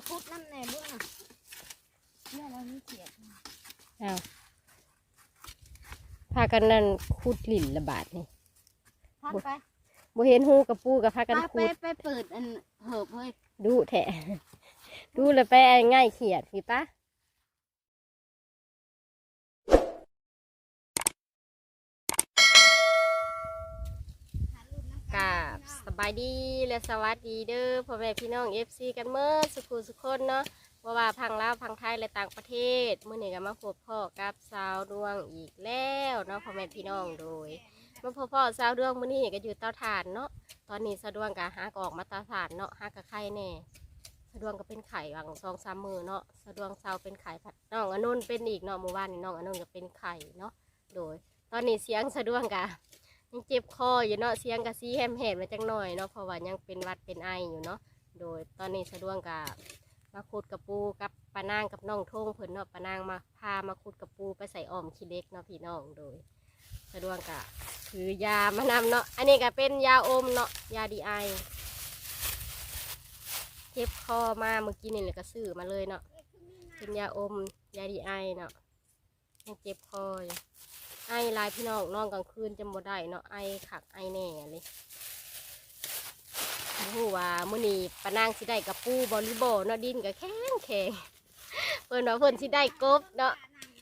ก็พุดน้ำแน่เบื้องอะเนี่ยเรามีเขียดอ้าวพากันนั่นขุดหลินละบาทนี่พักไปบ่เห็นหูกับปูกับพากันพาไปขุดไปเปิดอันเหิบเฮ้ยดูแถะดูแล้วไปง่ายเขียดพี่ปะกรา บสบายดีและสวัสดีเด้อพ่อแม่พี่น้องเอฟซีกันเมื่อสุขุสุขคนเนาะว่าว่าพังลาวพังไทยและต่างประเทศเมื่อนี้ก็มาพบพ่อกับสาวดวงอีกแล้วเนาะพ่อแม่พี่น้องโดยมาพบพ่อสาวดวงมื่อนี้ก็อยู่เตาถ่านเนาะตอนนี้สาวดวงก็หากออกมาเตาถ่านเนาะหากระไข่แน่สะดวงก็เป็นไข่บางสองสามมือเนาะสะดวงเซาเป็นไข่ผัดน้องอนุนเป็นอีกเนาะเมื่อวานนี้น้องอนุนก็เป็นไข่เนาะโดย ตอนนี้เสียงสะดวงกะ ยังเจ็บคออยู่เนาะเสียงกะซีแฮมแหดมาจังหน่อยเนาะเพราะว่ายังเป็นหวัดเป็นไออยู่เนาะโดยตอนนี้สะดวงกะมาขุดกระปูกับปานางกับน้องทงเพิ่นเนาะปานางมาพามาขุดกระปูไปใส่อ้อมขี้เล็กเนาะพี่น้องโดย สะดวงกะถือยามานำเนาะอันนี้ก็เป็นยาอมเนาะยาดีไอเจ็บคอมาเมื่อกี้นี่เลยก็ซื้อมาเลยเนาะเป็นยาอมยาดีไอเนาะยังเจ็บคออยู่ ไอหลายพี่น้องนอนกลางคืนจะบ่ได้เนาะไอขักไอแน่เลยรู้ว่ามื้อนี้ปานางสิได้กับปูบริโบเนาะดินก็แข็งแข็งเพิ่นว่าเพิ่นสิได้กบเนาะ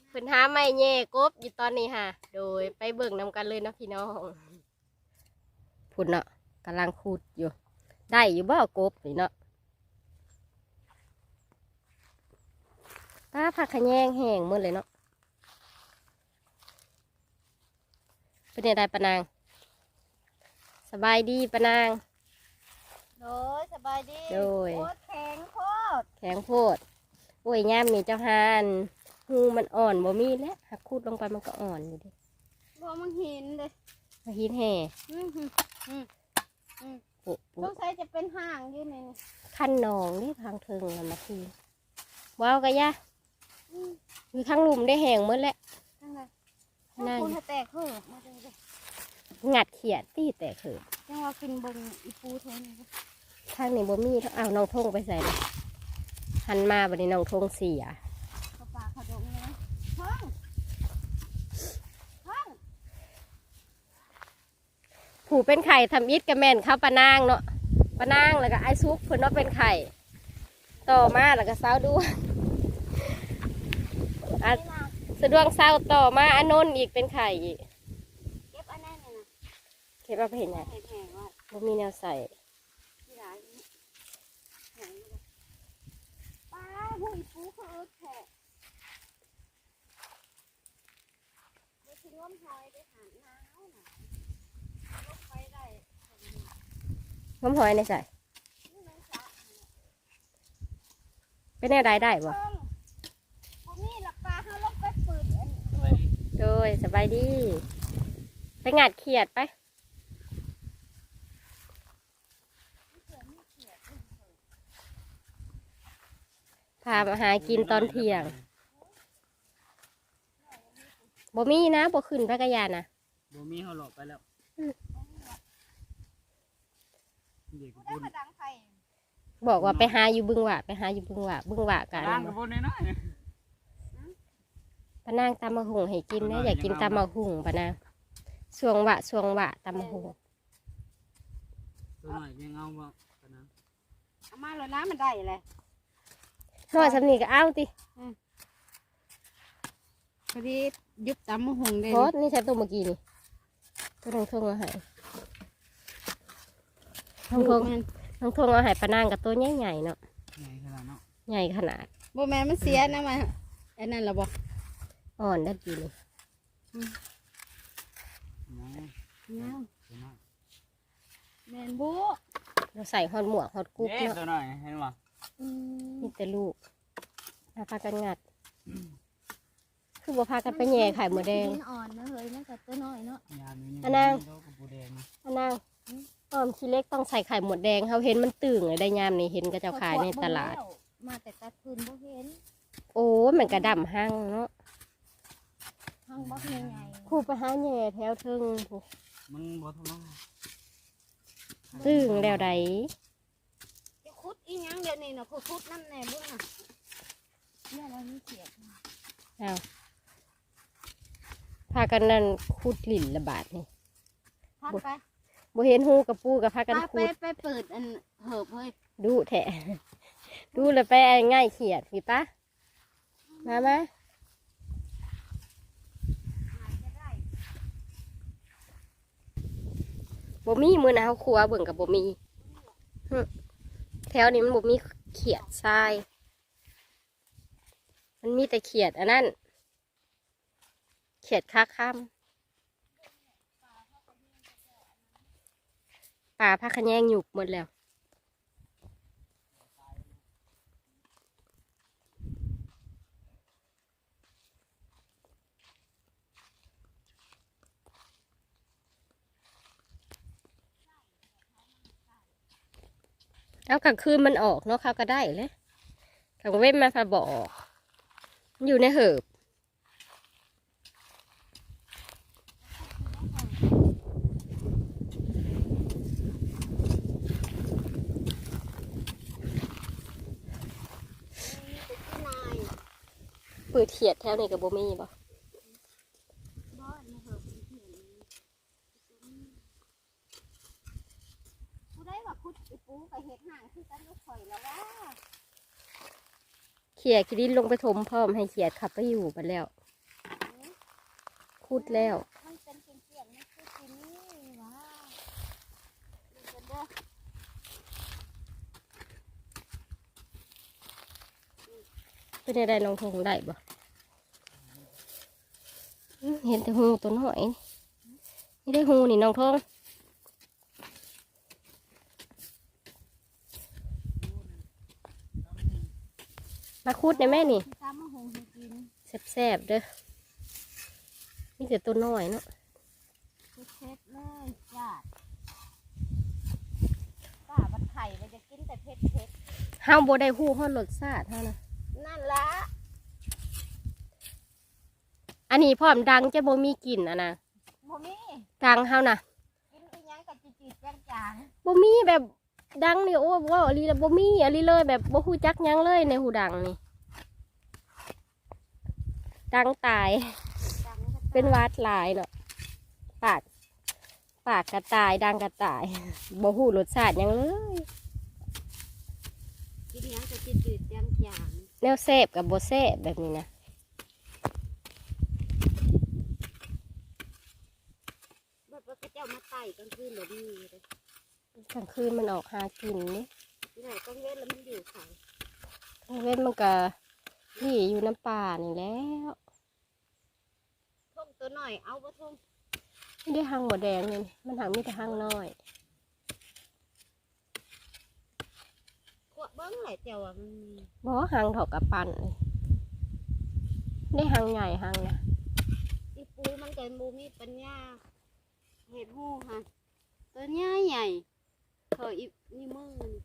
เพิ่นหาไม้แย่กบอยู่ตอนนี้ค่ะ โดยไปเบิ่งนำกันเลยเนาะพี่น้องพุ่นเนาะกำลังขุดอยู่ ได้อยู่บ่กบนี่เนาะป้าผักขะแยงแห้งมืดเลยเนาะ เป็นยังไงปะนาง สบายดีปะนาง โดยสบายดีโดย โคตรแข็งโคตรแข็งโพดโอ้ยย่ามมีเจ้าฮานหูมันอ่อนบ่มีแล้วหักคูดลงไปมันก็อ่อนอยู่ดิบ่มันเห็นเลยมาหินแห่อือหืออืออือปุปุต้องใช้จะเป็นห่างอยู่นี่ขั้นหนองนี่ทางเทิงมันมาทีว้าวกะยะ อือมีข้างหลุมได้แห้งหมืดแล้ว นั่นเลยนั่นคุณแตกเหิบมาดูเลยงัดเขียดตีแต่เขิบยังว่ากินเบิ่งอีปูเท่านี้ทางนี้บ่มีทั้งอ้าวน้องทงไปใส่เลยหันมาบัดนี้น้องทงเสียกระปาขดงเลยนะห้องห้องผู้เป็นไข่ทำอิดกับแม่นเข้าปะนางเนาะปะนางแล้วก็ไอ้ซุกเพิ่นว่าเป็นไข่ต่อมาแล้วก็เศร้าดวงอะ สะดวงเศร้าต่อมาอานนท์อีกเป็นไข่อีกเก็บอันนั้นเนี่ยนะเก็บเอาไปเห็นไงแห้งๆว่าบ่มีแนวใส่ที่ร้านนี้แห้งเลยป้าผู้อีปูเขาเอิ้นแขกเดี๋ยวสิร่วมหอยได้หางน้าวน่ะลงไปได้น้ำหอยในใส่นี่มันสะเป็นแนวใดได้บ่เพิ่งบ่มีหลักปลาเขาลงไปปืดอัน โดยสบายดี ไปงัดเขียดไป พามาหากินตอนเที่ยงบ่มีนะบ่ขึ้นพระกยานะบ่มีเขาหลอกไปแล้วเด็กผู้ได้บุญมาดังไฟบอกว่าไปหาอยู่บึงหวะไปหาอยู่บึงหวะบึงหวะกันร่างกับบุญน้อย ปะนางตำมะหุงให้กินนะอยากกินตำมะหุงปะนางสวงหวะสวงหวะตำมะหุงๆตัวหน่อยยังเอาบ่กันนะเอามาเลยนะมันได้เลยน้อยสำนีก็เอาติพอดียุบตำมะฮงได้โพสนี่ใช้ตัวเมื่อกี้นี่ตัวน้องทงเอาให้น้องทงน้องทงเอาให้ปะนางกับตัวใหญ่ๆเนาะใหญ่ขนาดเนาะใหญ่ขนาดบ่แม่นมันเสียนะมาอันนั้นละบ่อ่ อ่อนได้ดีนี่น้เนาะตัวน้อยแมนบุเราใส่ฮอดหมวกฮอดกุ๊บเอ๊ะเนาะตัวน้อยเห็นบ่นี่แต่ลูกมาพากันงัด คือบ่พากันไปแย่ไข่หมูแดงอ่อนนะเฮ้ยมันก็ตัวน้อยเนาะยามนี้อันนั้นโลกกับปูแดงอันนางอ้อมขี้เล็กต้องใส่ไข่หมดแดงเขาเห็นมันตึงเลยได้ยามนี่เห็นก็จ้าขายในตลาด มาแต่ตะคืนบ่เห็น โอ้ยมันกระดำห้างเนาะ ห้างบ่เห็นไงครูไปหาแย่แถวเทึงพู้มันบ่ทะเลาะตึงแล้วใดจะคุดอีหยังเดี๋ยวนี้น่ะคุดๆนั่นแน่เบิ่งน่ะเนี่ยเรามีเขียดเอาพากันนั่นขุดหลินละบาทนี่พัดไปบ่เห็นหูกับปูกับพากันไปขุดไปเปิดอันเหิบเฮ้ยดูแถะดูแล้วไปไอ้ง่ายเขียดพี่ปะมามา บ่มีมือนะเขาครัวเบิ่งกับบ่มีแถวนี้มันบ่มีเขียดทราย มันมีแต่เขียดอันนั้น เขียดค้าค่ำป่าพักขแยงหยุบหมดแล้ว เอากลางคืนมันออกเนาะเขาก็ได้เลยกลางเว้นมาพาบออกมันอยู่ในเหิบนายปืดเขียดแถวนี้กับโบมีบ่บ่ในเหิบเขียดผู้ใดว่าคุดไอ้ปูกับเห็ดห่างคือกันลูกข่อยแล้วว่า เขียดคิดินลงไปถมพร้อมให้เขียดขับไปอยู่ไปแล้วคุดแล้วมันเป็นเกลียนๆมันคือกินนี่ว่าดูกันเด้อเป็นได้ลองทงได้บ่เห็นแต่หูตัวน้อยนี่ได้หูนี่น้องทง มาคุดในแม่นี่ที่ตามมาหงให้กินแซ่บๆเด้อนี่แต่ตัวน้อยเนาะคือเผ็ดเลยจ้าป้าบัดไข่มันจะกินแต่เผ็ดเผ็ดห้าวโบได้หู้ฮอดรสชาติเท่านะๆนั่นละอันนี้พร้อมดังจะบ่มีกลิ่นอะนะบ่มีดังเฮานะกินไปยังกับจืดๆจางบ่มีแบบ ดังนี่โอ้ว่าอลีแล้วบ่มีอลีเลยแบบบ่ฮู้จักหยังเลยในหูดังนี่ ดังตายๆจางก็เป็นหวัดหลายเนาะปาก ปากกระต่ายดังกระต่ายบ่ฮู้รสชาติหยังเลย กินยังกับจืดๆจางแนวแซ่บกับบ่แซ่บแบบนี้นะๆแบบว่าพระเจ้ามาไต่กลางคืนแบบนี้เลย กลางคืนมันออกหากินนี่ที่ไหนกลางเว้นแล้วมันอยู่เขากลางเว้นมันก็นี่อยู่น้ำป่านี่แหล้วทุ่งตัวหน่อยเอาบ่ทุ่งไม่ได้หางหมดแดงเลยมันหางมีแต่หางน้อยขวบเบิ้งไหลเจ้าอะมันมีบ่หางเถอกกับปันเลยได้หางใหญ่หางนะอีปูมันเกินบูมีปัญญาเห็ดหูฮะตัวใหญ่ใหญ่ เธออีนี่มือนี่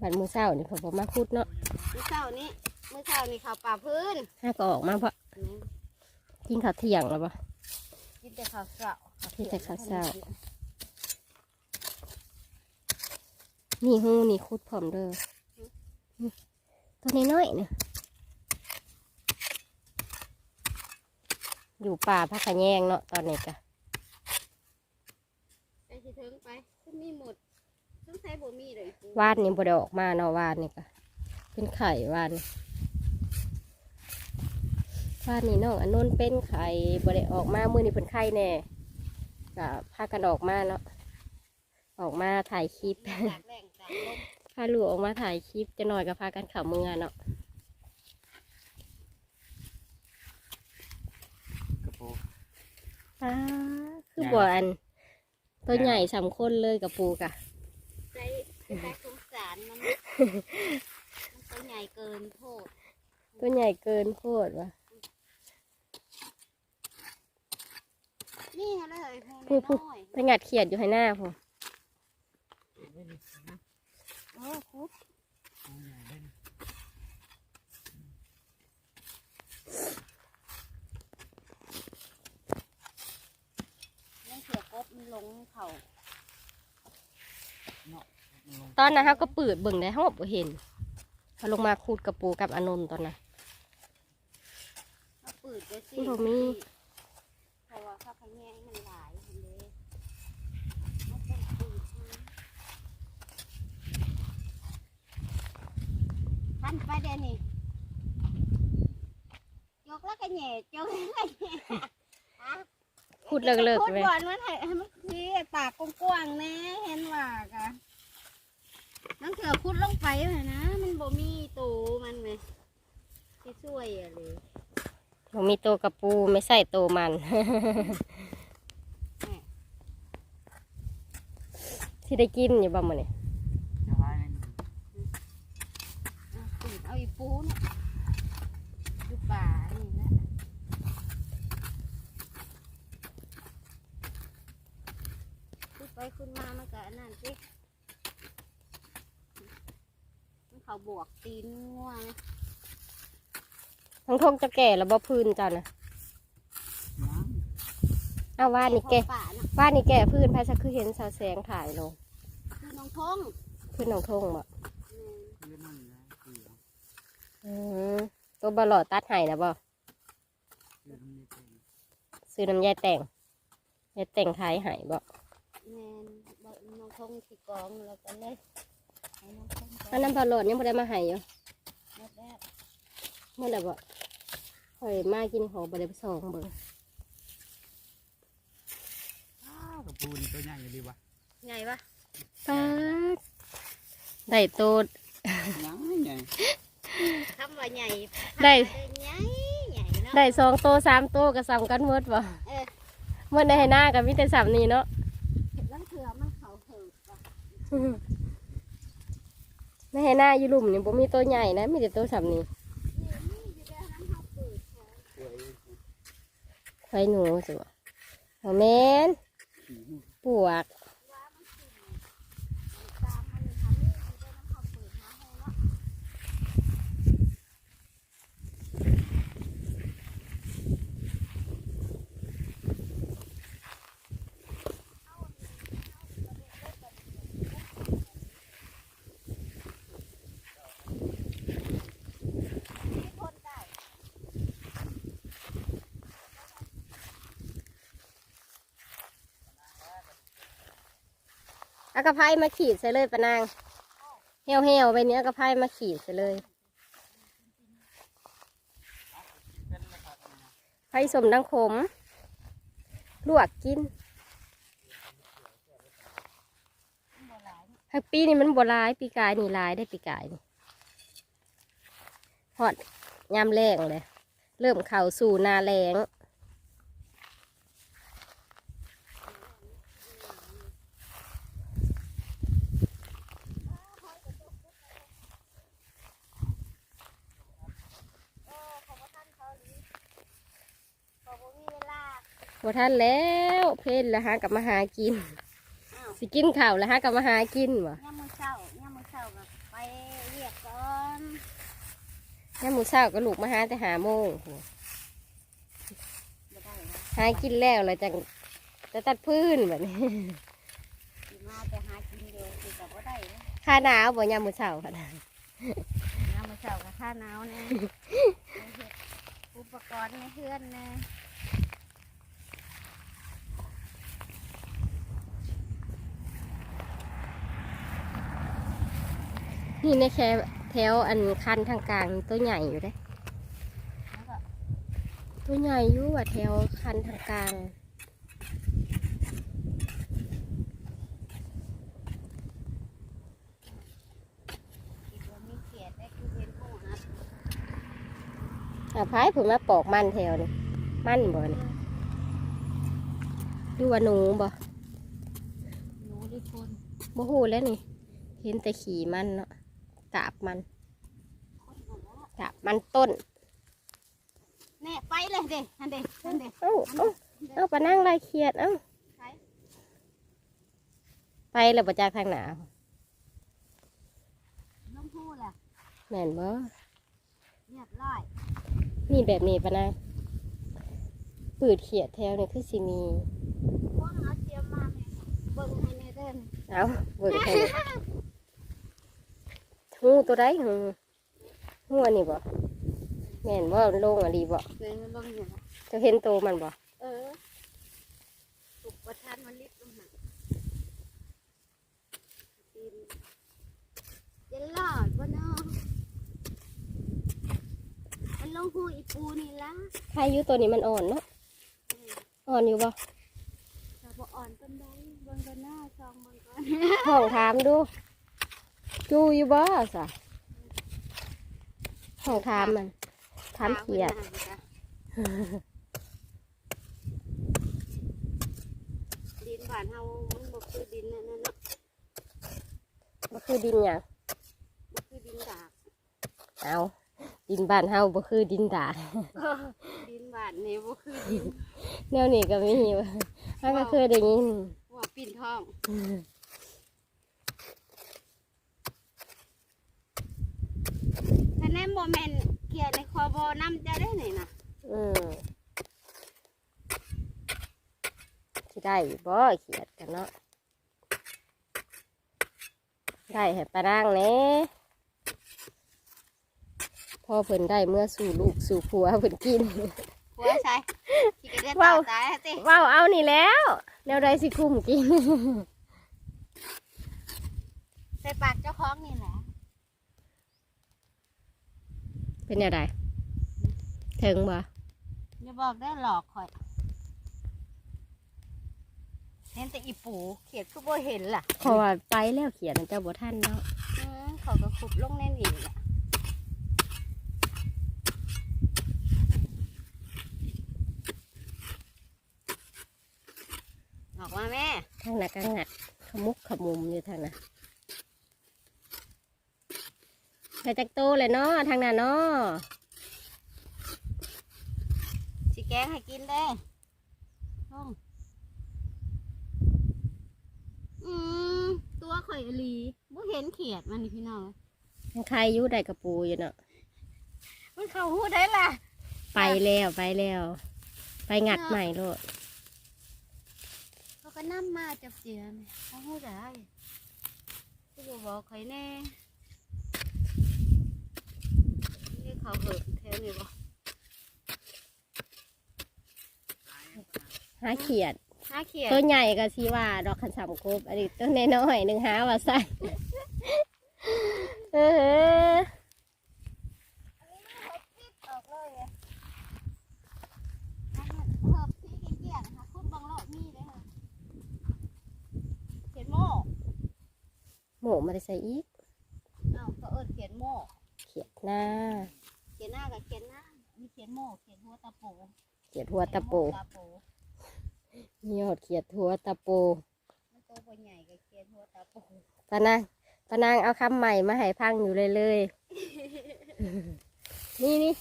บัดมือเศร้านี่ผมบอกมาคุดเนาะมื้อเช้านี้มื้อเช้านี่ข้าวป่าพื้นห้าก็ออกมาเพราะกินข้าวเที่ยงแล้วปะกินแต่ข้าวเช้ากินแต่ข้าวเช้านี่หูนี่คุดพร้อมเด้อนี่ตัวนี้น้อยๆเนี่ยอยู่ป่าพักขะแยงเนาะตอนนี้กะไป สิเทิงไปขึ้นมีหมดต้องใช้บ่มีเลยปูวานนี่บ่ได้ออกมาเนาะวานนี่กะเป็นไข่วานนี่วานนี่น้องอันนนท์เป็นไข่บ่ได้ออกมามื้อนี้เป็นไข่แน่ก็พากันออกมาเนาะออกมาถ่ายคลิป จากแรงจากลมพาลูกออกมาถ่ายคลิปจะหน่อยก็พากันเข่าเมืองเนาะกระโปรงป้าคือบัวอัน ตัวใหญ่สามคนเลยกับปูกะใจใจสงสารมันมันตัวใหญ่เกินโทษตัวใหญ่เกินโคตรว่ะนี่เลยหูพูดน้อยไปงัดเขียดอยู่ให้หน้าผมเออคุดมันเสียกบมันลง เขาอนนั้นเขาก็เปิดเบิ่งได้เขาบอกบ่เห็นเขาลงมาคูดกับปูกับอานนท์ตอนนั้นเขาเปิดไปสิบ่มีเพราะว่าเขาพะแยงมันหลายเห็นเด้เขาต้องเปิดให้ทันไปเดี๋ยวนี้ยกแล้วก็แหน่จกแล้วก็แหน่ฮะคูดเลิกเลิกพูดเลยก่อนมันให้ให้มันคือ ปากกว้างๆแน่เห็นว่ากะนั่นเถื่อคุดลงไปเลยนะ มันบ่มีตูมันไหมที่ช่วยอะเลยบ่มีตัวกับปูไม่ใส่ตัวมัน ที่ได้กินอยู่บ้างมันเนี่ย จะหายเลย เอาปืนเอาอีปูนะอยู่ป่านี่แหละคุดไปคุดมามันก็อันนั่นสิมันเขาบวก ตีนง่วงทั้งทงจะแก่แล้วบ่พื้นจ้านะน้อ้าวว่านี่แก่ป่านะว่านี่แก่พื้นพายสักคือเห็นสาวแสงถ่ายลงคือน้องทงพื้นหนองทงบ่อืมำยืนนั่นนะเกี่ยวอืมตัวบลอดตัดไห้นะบ่ยืนตรงนี้เป็นซื้อน้ำยายแต่งยายแต่งท้ายไห้บ่แมนบอกน้องทงสิกองแล้วก็เลยให้น้องทงไป อันนั้นบลอดยังบ่ได้มาไห้อยู่แม่แม่เมื่อไหร่บ่ข่อยมากินของบ่ได้ไปส่องเบิ่งอ้าวกับปูนตัวใหญ่อยู่ดีวะไงวะป๊าดได้ตัวใหญ่ใหญ่คำว่าใหญ่ได้ใหญ่ใหญ่เนาะได้สองตัวสามตัวก็ซ้ำกันหมดบ่เออเมื่อในให้หน้ากับมีแต่สามนี่เนาะลังเถื่อมันเขาเหิกว่ะ ในให้หน้าอยู่ลุ่มนี่บ่มีตัวใหญ่นะมีแต่ตัวสานี้ไข่หนูสิวะโอแมนปวก ว่ามันขึ้นตามมันทำนี่อยู่ด้านนั้นเขาเปิดหาให้เนาะ เอากระไพมาขีดใส่เลยปะนางเหี่ยวเหี่ยวๆไปเนี้ยกระไพมาขีดใส่เลยไพสมดังขมลวกกินฮักปีนี่มันบหลาย ปีกายนี่ลายได้ปีกายนี่ฮอดยามแรงเลย เริ่มเข้าสู่นาแรง เขาบ่มีเวลา บ่ทันแล้วเพลนแล้วฮะกลับมาหากินอ้าวสิกินข้าวแล้วฮะกลับมาหากินวะย่ามมือเช้าย่ามมือเช้าก็ไปเรียกก่อนย่ามมื้อเช้าก็ลูกมาหาแต่หาโมงโหบ่ได้นะหากินแล้วเลยจังจะตัดพื้นแบบนี้สิมาแต่หากินเดียวสิก็บ่ได้นะค่าหนาวบ่ย่ามมื้อเช้าค่ะนะย่ามมือเช้าก็ค่าหนาวแน่อุปกรณ์ในเฮือนแน่ นี่ในแค่แถวอันคันทางกลางตัวใหญ่อยู่เด้แล้วก็ตัวใหญ่อยู่ว่าแถวคันทางกลางคิดว่ามีเขียดได้คือเป็นผู้นะอาพายผมมาปอกมันแถวนี่มันบ่นี่ดูว่าหนูบ่หนูด้วยคนบ่ฮู้แล้วนี่ เห็นแต่ขี่มันเนาะ กาบมันคนนั่นแหละกาบมันต้นแน่ไปเลยเด้อันเด้อันเด้เอ้าเอ้าเอ้าปะนั่งลายเขียดเอ้าไปไปแล้วประจากทางหนาน้องพูดล่ะแม่นบ่เรียบร้อยมีแบบนี้ปะนางปืดเขียดแถวนี่คือสิมีพวกเอาเทียมมาแม่เบิ่งให้แน่เด้อเอาเบิ่งให้ หูตัวใดหูหูอันนี้บ่แม่นบ่ลงอันนี้บ่เลยมันลงอยู่นะเจะเห็นโตวมันบ่เออถูกประทานมันลิบลงหันดินจะรอดบ่เนาะมันลงหูอีปูนี่ละใครอยู่ตัวนี้มันอ่อนเนาะอ่อนอยู่บ่แต่บ่อ่อนต้นใดเบิ่งกันหน้าซองเบิ่งก่อน ห้องถามดู จูอยู่บ่สะห้องถามมันถามเขียดดินบ้านเฮามันบ่คือดินนั่นน่ะเนาะบ่คือดินหยังบ่คือดินดากเอาดินบ้านเฮาบ่คือดินดาดดินบ้านนี่บ่คือดินแนวนี้ก็มีอยู่ถ้าก็เคยได้ยินหัวปิ่นทอง ถ้าแน่บ่แม่นเกลียดในคอบ่นำจะได้นี่น่ะอืมสิได้บ่เขียดกันเนาะได้ให้ปลาร่างแหน่พอเพิ่นได้เมื่อสู่ลูกสู่ผัวเพิ่นกินหัวใส่ที่กระเด็นว้าวตายแล้วติว้าวเอานี่แล้วแนวใดสิคุ้มกินใส่ปากเจ้าของนี่แหละ เป็นแนวใดถึงบ่อย่าบอกได้หลอกข่อยเห็นแต่อีปูเขียดคือบ่เห็นล่ะเพราะว่าไปแล้วเขียนเจ้าบ่ท่านเนาะอืมเขาก็ขุดลงในนี่แหละออกมาแม่ทางนั้นก็งัดขมุกขมุมอยู่ทางนั้น ไปจักโตเลยเนาะทางนั้นเนาะสิแกงให้กินได้ห้องอืมตัวข่อยอีหลีบ่เห็นเขียดมันนี่พี่น้องยังใครอยู่ได้กระปูอยู่เนาะมันเข้าหูได้ล่ะ ไปแล้วไปแล้ว ไปงัดใหม่โลดเขาก็นำมาจับเจียนเขาหูได้ที่บ่บอกข่อยแน่นี่ เขาเหิบแถวนี้บ่หาเขียดหาเขียดตัวใหญ่ก็สีว่าดอกขันสามกบอันนี้ตัวน้อยๆหนึ่งหาว่าใส่เออออกเลยอะเหิบสีเกี้ยๆนะคะคุณบังโลดมีเลยค่ะเขียนโม่หมมาได้ใส่อีก อ้าวก็เอิญเขียนโม่ เขียดหน้าเขียนหน้ากับเขียนหน้ามีเขียนโม่เขียนหัวตะปูเขียดหัวตะโปตะปูมีหอดเขียดหัวตะโปมันโตบ่ใหญ่กับเขียนหัวตะปูปานางปานางเอาคำใหม่มาให้พังอยู่เลยเลยๆ นี่นี่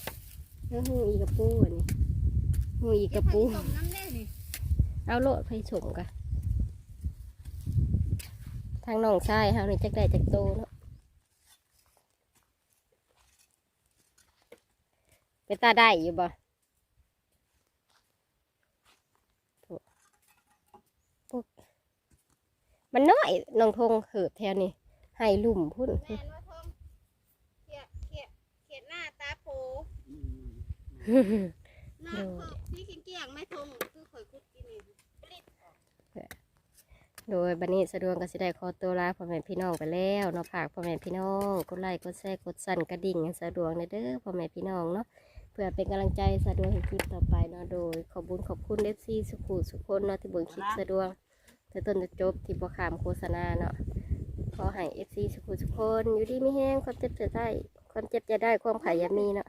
แล้วหูอีกระปูอันนี้หูอีกระปูเดี๋ยวให้ต้มน้ำแน่นี่เอาโลดไปชมกันทางน้องชายเฮานี่จักได้จักโตเนาะ ไปตาได้อยู่บ่โถ่พวกมันน้อยน้องทงเหิบแถวนี้ให้ลุ่มพุ่นแม่นว่าทงเขียนเขียนเขียนหน้าตาปูอืมหน้าเพิกสีเกี้ยงๆไม่ทงคือข่อยคุดกินนี่ปลิดโดยบันนี้สะดวกก็สิได้ขอตัวลาพ่อแม่พี่น้องไปแล้วเนาะฝากพ่อแม่พี่น้องกดไลค์กดแชร์กดสั่นกระดิ่งให้สะดวกในเด้อพ่อแม่พี่น้องเนาะ เพื่อเป็นกำลังใจสะดวกให้คลิปต่อไปเนาะโดย ขอบคุญขอบคุณเอฟซีสุขุสุขคนเนาะที่เบิ่งคลิปสะดวกแต่ต้นจะจบที่บ่ขามโฆษณาเนาะขอให้เอฟซีสุขุสุขคนอยู่ดีไม่แห้งความเจ็บจะได้ ความเจ็บจะได้ความไข่อยามีเนาะ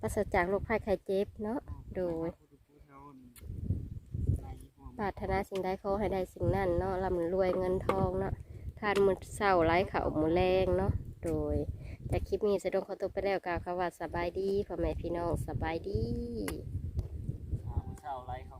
ปราศจากโรคภัยไข้เจ็บเนาะโดยปรารถนาสิ่งใดขอให้ได้สิ่งนั้นเนาะร่ำรวยเงินทองเนาะทานมือเศร้าไร้เขาวมือแรงเนาะโดย จากคลิปนี้สะดวกขอตัวไปแล้วกล่าวคำว่าสบายดีพ่อแม่พี่น้องสบายดีเช้าไรเขา